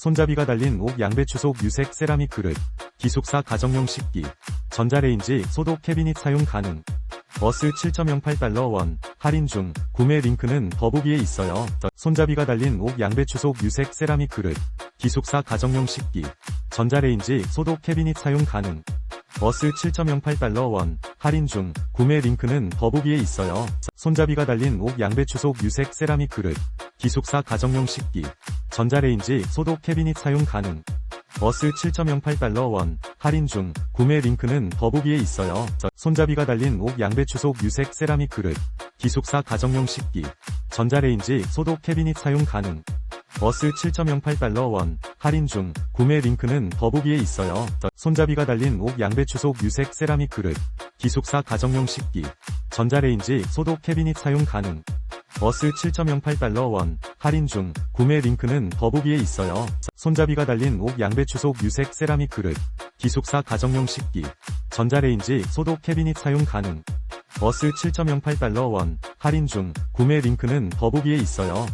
손잡이가 달린 옥 양배추 속 유색 세라믹 그릇, 기숙사 가정용 식기, 전자레인지 소독 캐비닛 사용 가능. 버스 7.08달러 원, 할인 중, 구매 링크는 더보기에 있어요. 손잡이가 달린 옥 양배추 속 유색 세라믹 그릇, 기숙사 가정용 식기, 전자레인지 소독 캐비닛 사용 가능. 버스 7.08달러 원, 할인 중, 구매 링크는 더보기에 있어요. 손잡이가 달린 옥 양배추 속 유색 세라믹 그릇, 기숙사 가정용 식기, 전자레인지 소독 캐비닛 사용 가능. 버스 7.08달러 원, 할인 중, 구매 링크는 더보기에 있어요. 손잡이가 달린 옥 양배 추속 유색 세라믹 그릇, 기숙사 가정용 식기, 전자레인지 소독 캐비닛 사용 가능. 버스 7.08달러 원, 할인 중, 구매 링크는 더보기에 있어요. 손잡이가 달린 옥 양배 추속 유색 세라믹 그릇, 기숙사 가정용 식기, 전자레인지 소독 캐비닛 사용 가능. 버스 7.08달러 원, 할인 중, 구매 링크는 더보기에 있어요. 손잡이가 달린 옥 양배 추속 유색 세라믹 그릇, 기숙사 가정용 식기, 전자레인지 소독 캐비닛 사용 가능. 버스 7.08달러 원, 할인 중, 구매 링크는 더보기에 있어요.